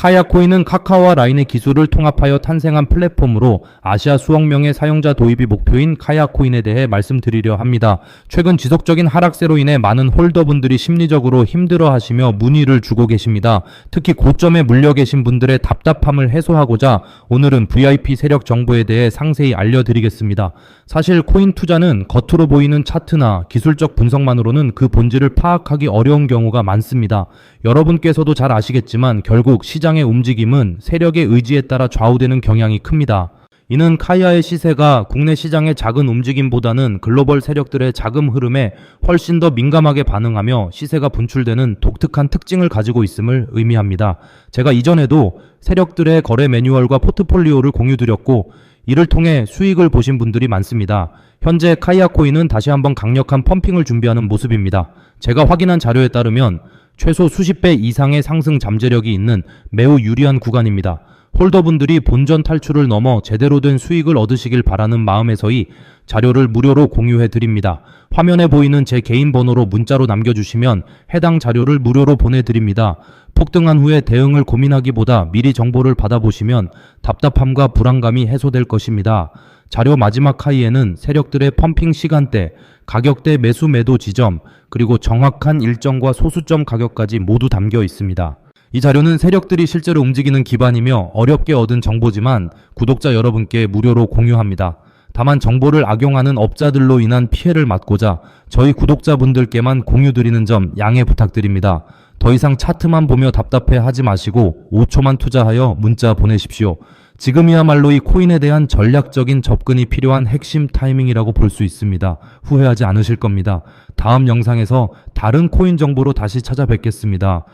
카야코인은 카카오와 라인의 기술을 통합하여 탄생한 플랫폼으로 아시아 수억 명의 사용자 도입이 목표인 카야코인에 대해 말씀드리려 합니다. 최근 지속적인 하락세로 인해 많은 홀더분들이 심리적으로 힘들어 하시며 문의를 주고 계십니다. 특히 고점에 물려 계신 분들의 답답함을 해소하고자 오늘은 VIP 세력 정보에 대해 상세히 알려드리겠습니다. 사실 코인 투자는 겉으로 보이는 차트나 기술적 분석만으로는 그 본질을 파악하기 어려운 경우가 많습니다. 여러분께서도 잘 아시겠지만 결국 시장 의 움직임은 세력의 의지에 따라 좌우되는 경향이 큽니다. 이는 카이아의 시세가 국내 시장의 작은 움직임보다는 글로벌 세력들의 자금 흐름에 훨씬 더 민감하게 반응하며 시세가 분출되는 독특한 특징을 가지고 있음을 의미합니다. 제가 이전에도 세력들의 거래 매뉴얼과 포트폴리오를 공유드렸고 이를 통해 수익을 보신 분들이 많습니다. 현재 카이아 코인은 다시 한번 강력한 펌핑을 준비하는 모습입니다. 제가 확인한 자료에 따르면 최소 수십 배 이상의 상승 잠재력이 있는 매우 유리한 구간입니다. 홀더분들이 본전 탈출을 넘어 제대로 된 수익을 얻으시길 바라는 마음에서이 자료를 무료로 공유해 드립니다. 화면에 보이는 제 개인 번호로 문자로 남겨주시면 해당 자료를 무료로 보내드립니다. 폭등한 후에 대응을 고민하기보다 미리 정보를 받아보시면 답답함과 불안감이 해소될 것입니다. 자료 마지막 하이에는 세력들의 펌핑 시간대, 가격대 매수 매도 지점, 그리고 정확한 일정과 소수점 가격까지 모두 담겨 있습니다. 이 자료는 세력들이 실제로 움직이는 기반이며 어렵게 얻은 정보지만 구독자 여러분께 무료로 공유합니다. 다만 정보를 악용하는 업자들로 인한 피해를 막고자 저희 구독자분들께만 공유드리는 점 양해 부탁드립니다. 더 이상 차트만 보며 답답해 하지 마시고 5초만 투자하여 문자 보내십시오. 지금이야말로 이 코인에 대한 전략적인 접근이 필요한 핵심 타이밍이라고 볼 수 있습니다. 후회하지 않으실 겁니다. 다음 영상에서 다른 코인 정보로 다시 찾아뵙겠습니다.